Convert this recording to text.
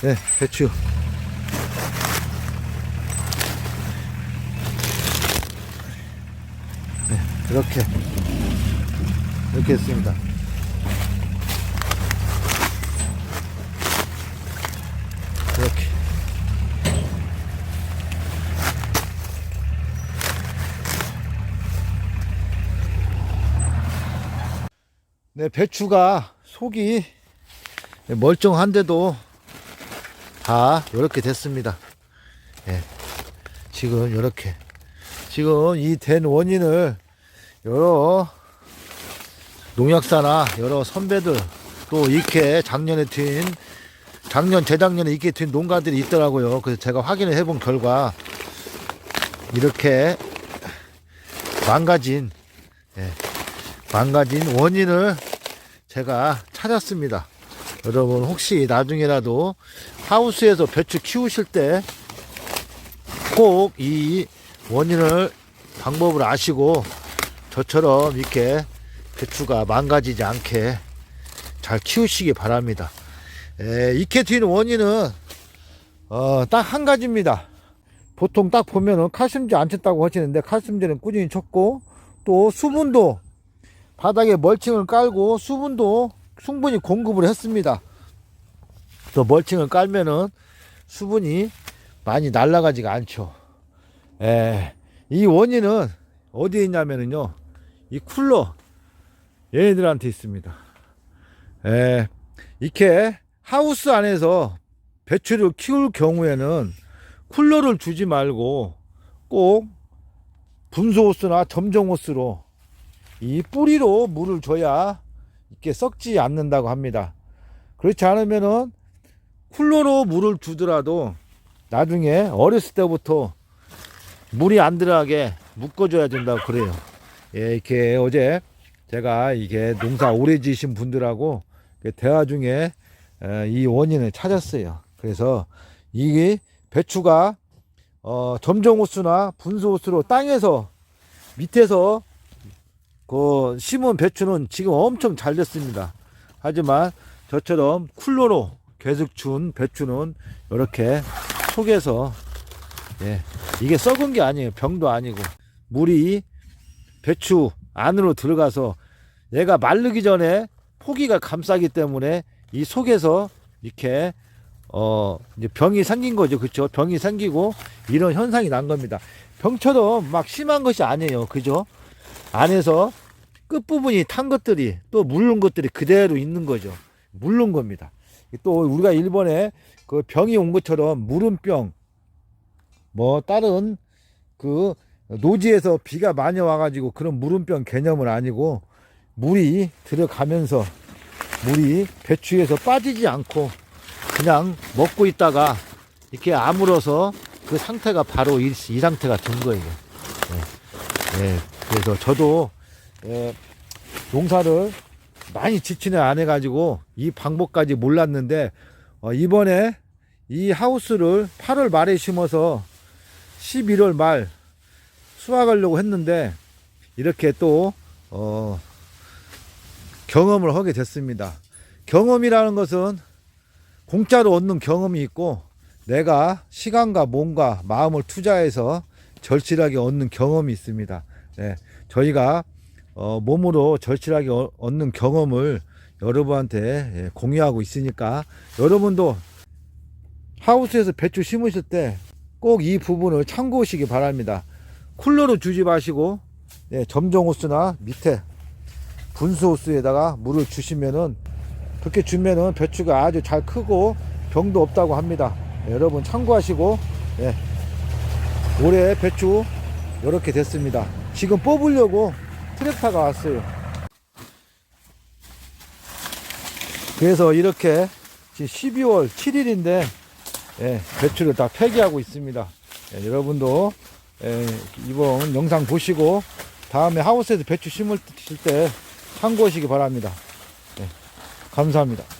네, 배추. 네, 이렇게. 이렇게 했습니다. 이렇게. 네, 배추가 속이 멀쩡한데도 다 이렇게 됐습니다. 예. 지금 이렇게 지금 이 된 원인을 여러 농약사나 여러 선배들 또 이렇게 작년에 튄 작년 재작년에 이렇게 튄 농가들이 있더라고요. 그래서 제가 확인을 해본 결과 이렇게 망가진 예, 망가진 원인을 제가 찾았습니다. 여러분 혹시 나중에라도 하우스에서 배추 키우실 때 꼭 이 원인을 방법을 아시고 저처럼 이렇게 배추가 망가지지 않게 잘 키우시기 바랍니다. 에, 이렇게 튀는 원인은 어, 딱 한 가지입니다. 보통 딱 보면은 칼슘제 안 쳤다고 하시는데 칼슘제는 꾸준히 쳤고 또 수분도 바닥에 멀칭을 깔고 수분도 충분히 공급을 했습니다. 또 멀칭을 깔면은 수분이 많이 날아가지가 않죠. 에, 이 원인은 어디에 있냐면은요, 이 쿨러 얘네들한테 있습니다. 에, 이렇게 하우스 안에서 배추를 키울 경우에는 쿨러를 주지 말고 꼭 분소호스나 점정호스로 이 뿌리로 물을 줘야 이렇게 썩지 않는다고 합니다. 그렇지 않으면은 쿨러로 물을 주더라도 나중에 어렸을 때부터 물이 안 들어가게 묶어줘야 된다고 그래요. 예, 이렇게 어제 제가 이게 농사 오래 지신 분들하고 그 대화 중에 에, 이 원인을 찾았어요. 그래서 이게 배추가 어, 점정 호수나 분소호수로 땅에서 밑에서 그 심은 배추는 지금 엄청 잘 됐습니다. 하지만 저처럼 쿨러로 준 배추는 이렇게 속에서 예, 이게 썩은 게 아니에요. 병도 아니고 물이 배추 안으로 들어가서 얘가 마르기 전에 포기가 감싸기 때문에 이 속에서 이렇게 어 병이 생긴 거죠. 그렇죠? 병이 생기고 이런 현상이 난 겁니다. 병처럼 막 심한 것이 아니에요. 그죠? 안에서 끝부분이 탄 것들이 또 물른 것들이 그대로 있는 거죠. 물른 겁니다. 또 우리가 일본에 그 병이 온 것처럼 물음병 뭐 다른 그 노지에서 비가 많이 와가지고 그런 물음병 개념은 아니고 물이 들어가면서 물이 배추에서 빠지지 않고 그냥 먹고 있다가 이렇게 아물어서 그 상태가 바로 이, 이 상태가 된 거예요. 예. 예. 그래서 저도 예, 농사를 많이 지치는 안 해가지고 이 방법까지 몰랐는데 어, 이번에 이 하우스를 8월 말에 심어서 11월 말 수확하려고 했는데 이렇게 또 어, 경험을 하게 됐습니다. 경험이라는 것은 공짜로 얻는 경험이 있고 내가 시간과 몸과 마음을 투자해서 절실하게 얻는 경험이 있습니다. 네, 저희가 어, 몸으로 절실하게 어- 얻는 경험을 여러분한테 예, 공유하고 있으니까 여러분도 하우스에서 배추 심으실 때 꼭 이 부분을 참고하시기 바랍니다. 쿨러로 주지 마시고 예, 점정 호스나 밑에 분수 호스에다가 물을 주시면은 그렇게 주면은 배추가 아주 잘 크고 병도 없다고 합니다. 예, 여러분 참고하시고 예, 올해 배추 이렇게 됐습니다. 지금 뽑으려고 트랙터가 왔어요. 그래서 이렇게 지금 12월 7일인데 예, 배추를 다 폐기하고 있습니다. 예, 여러분도 예, 이번 영상 보시고 다음에 하우스에서 배추 심을 때 참고하시기 바랍니다. 예, 감사합니다.